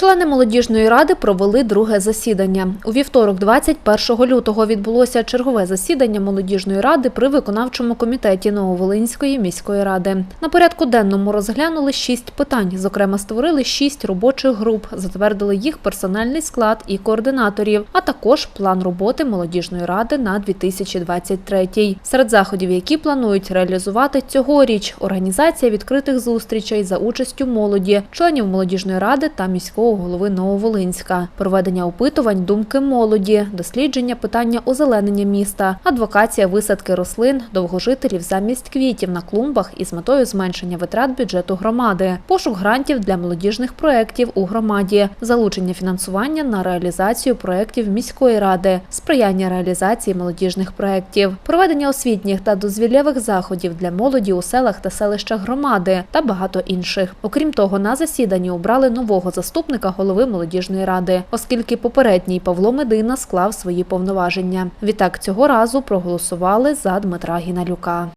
Члени молодіжної ради провели друге засідання. У вівторок, 21 лютого, відбулося чергове засідання молодіжної ради при виконавчому комітеті Нововолинської міської ради. На порядку денному розглянули шість питань. Зокрема, створили шість робочих груп, затвердили їх персональний склад і координаторів, а також план роботи молодіжної ради на 2023. Серед заходів, які планують реалізувати цьогоріч, організація відкритих зустрічей за участю молоді, членів молодіжної ради та міського голови Нововолинська, проведення опитувань думки молоді, дослідження питання озеленення міста, адвокація висадки рослин, довгожителів замість квітів на клумбах із метою зменшення витрат бюджету громади, пошук грантів для молодіжних проєктів у громаді, залучення фінансування на реалізацію проєктів міської ради, сприяння реалізації молодіжних проєктів, проведення освітніх та дозвіллєвих заходів для молоді у селах та селищах громади та багато інших. Окрім того, на засіданні обрали нового заступника голови молодіжної ради, оскільки попередній Павло Медина склав свої повноваження. Відтак цього разу проголосували за Дмитра Гіналюка.